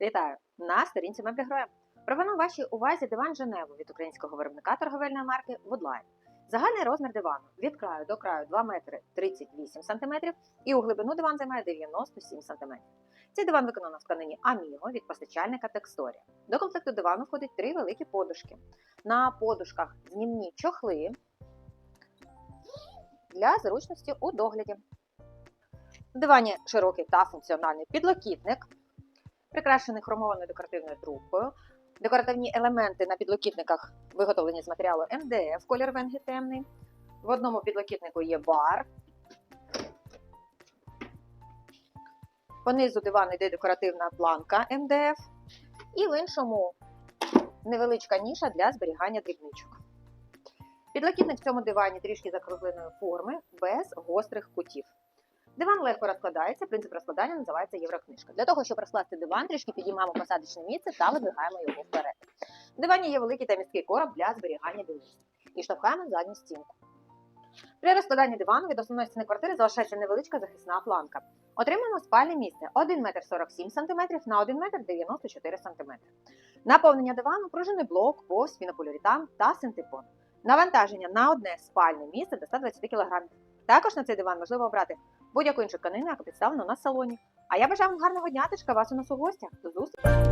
Вітаю! На сторінці меблі гроя. Пропоную вашій увазі диван Женеву від українського виробника торговельної марки Woodline. Загальний розмір дивану від краю до краю 2 метри 38 см і у глибину диван займає 97 см. Цей диван виконано в тканині Amigo від постачальника Textoria. До комплекту дивану входить три великі подушки. На подушках знімні чохли для зручності у догляді. В дивані широкий та функціональний підлокітник, прикрашений хромованою декоративною трубкою. Декоративні елементи на підлокітниках виготовлені з матеріалу МДФ, колір венги темний. В одному підлокітнику є бар. Понизу дивану йде декоративна планка МДФ. І в іншому невеличка ніша для зберігання дрібничок. Підлокітник в цьому дивані трішки закругленої форми, без гострих кутів. Диван легко розкладається. Принцип розкладання називається єврокнижка. Для того, щоб розкласти диван, трішки підіймаємо посадочне місце та видвигаємо його вперед. В дивані є великий та міський короб для зберігання білизни. І штовхаємо задню стінку. При розкладанні дивану від основної стіни квартири залишається невеличка захисна планка. Отримаємо спальне місце 1 метр 47 см на 1 метр 94 см. Наповнення дивану пружинний блок, повз, пінополіуретан та синтепон. Навантаження на одне спальне місце до 120 кг. Також на цей диван можливо обрати будь-яку іншу тканину, яка представлена на салоні. А я бажаю вам гарного дня, тишка вас у нас у гостях. До зустрічі!